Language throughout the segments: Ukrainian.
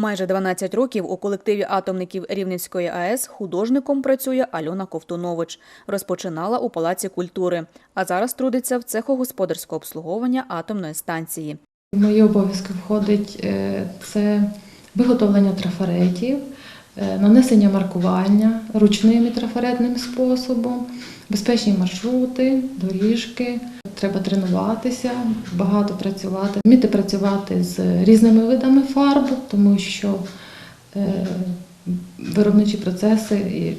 Майже 12 років у колективі атомників Рівненської АЕС художником працює Альона Ковтунович. Розпочинала у Палаці культури, а зараз трудиться в цеху господарського обслуговування атомної станції. В мої обов'язки входить е, це виготовлення трафаретів, нанесення маркування ручним і трафаретним способом, безпечні маршрути, доріжки. Треба тренуватися, багато працювати, вміти працювати з різними видами фарб, тому що е, виробничі процеси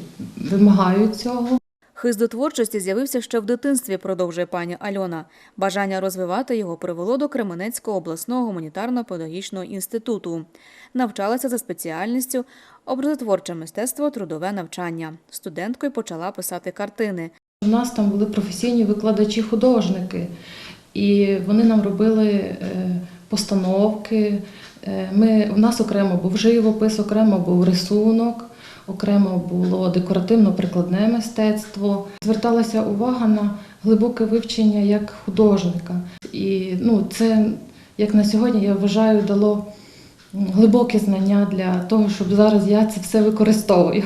вимагають цього. Хист до творчості з'явився ще в дитинстві, продовжує пані Альона. Бажання розвивати його привело до Кременецького обласного гуманітарно-педагогічного інституту. Навчалася за спеціальністю образотворче мистецтво, трудове навчання. Студенткою почала писати картини. У нас там були професійні викладачі-художники, і вони нам робили е, постановки. Е, Ми, у нас окремо був живопис, окремо був рисунок, окремо було декоративно-прикладне мистецтво. Зверталася увага на глибоке вивчення як художника. І ну, це, як на сьогодні, я вважаю, дало глибокі знання для того, щоб зараз я це все використовую.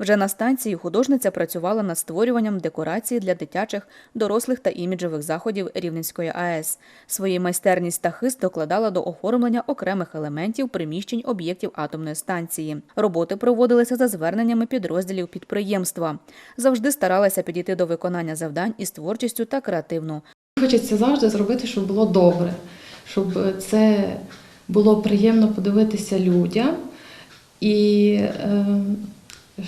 Вже на станції художниця працювала над створюванням декорації для дитячих, дорослих та іміджевих заходів Рівненської АЕС. Свої майстерність та хист докладала до оформлення окремих елементів приміщень об'єктів атомної станції. Роботи проводилися за зверненнями підрозділів підприємства. Завжди старалася підійти до виконання завдань із творчістю та креативно. Хочеться завжди зробити, щоб було добре, щоб це було приємно подивитися людям. І е,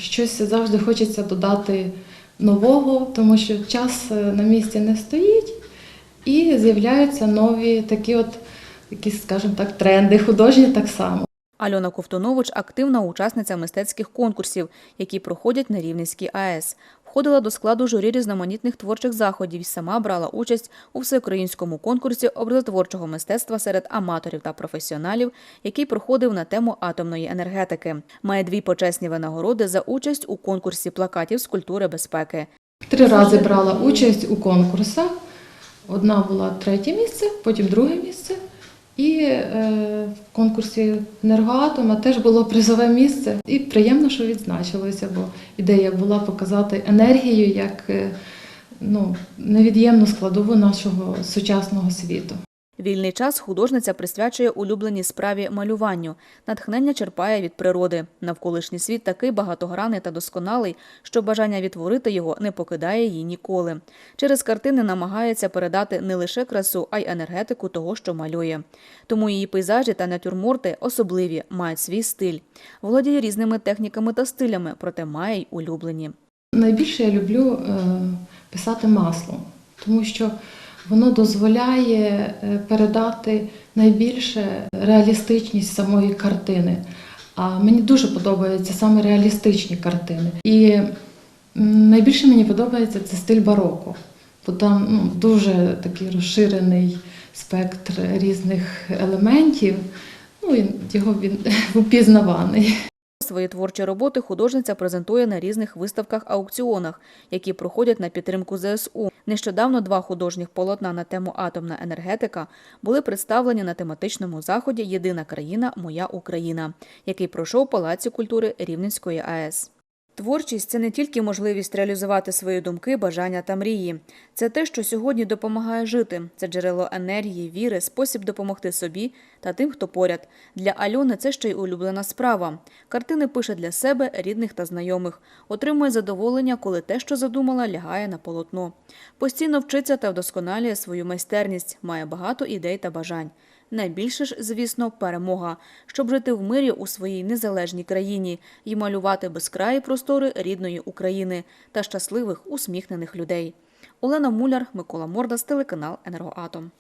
щось завжди хочеться додати нового, тому що час е, на місці не стоїть, і з'являються нові такі от, якісь, скажімо так, тренди, художні так само. Альона Ковтунович активна учасниця мистецьких конкурсів, які проходять на Рівненській АЕС. Входила до складу журі різноманітних творчих заходів сама брала участь у всеукраїнському конкурсі образотворчого мистецтва серед аматорів та професіоналів, який проходив на тему атомної енергетики. Має дві почесні винагороди за участь у конкурсі плакатів з культури безпеки. Три рази брала участь у конкурсах. Одна була третє місце, потім друге місце. І е, в конкурсі енергоатома теж було призове місце. І приємно, що відзначилося, бо ідея була показати енергію як е, ну, невід'ємну складову нашого сучасного світу. Вільний час художниця присвячує улюбленій справі малюванню. Натхнення черпає від природи. Навколишній світ такий багатогранний та досконалий, що бажання відтворити його не покидає її ніколи. Через картини намагається передати не лише красу, а й енергетику того, що малює. Тому її пейзажі та натюрморти особливі, мають свій стиль. Володіє різними техніками та стилями, проте має й улюблені. Найбільше я люблю е, писати маслом, тому що воно дозволяє е, передати найбільше реалістичність самої картини. А мені дуже подобаються саме реалістичні картини. І найбільше мені подобається це стиль бароко, бо там ну, дуже такий розширений спектр різних елементів. Ну і його він впізнаваний. Свої творчі роботи художниця презентує на різних виставках-аукціонах, які проходять на підтримку ЗСУ. Нещодавно два художніх полотна на тему атомна енергетика були представлені на тематичному заході Єдина країна Моя Україна, який пройшов у Палаці культури Рівненської АЕС. Творчість це не тільки можливість реалізувати свої думки, бажання та мрії. Це те, що сьогодні допомагає жити. Це джерело енергії, віри, спосіб допомогти собі та тим, хто поряд. Для Альони це ще й улюблена справа. Картини пише для себе, рідних та знайомих. Отримує задоволення, коли те, що задумала, лягає на полотно. Постійно вчиться та вдосконалює свою майстерність, має багато ідей та бажань. Найбільше ж, звісно, перемога, щоб жити в мирі у своїй незалежній країні і малювати безкраї простори рідної України та щасливих усміхнених людей. Олена Муляр, Микола Мордас, телеканал Енергоатом.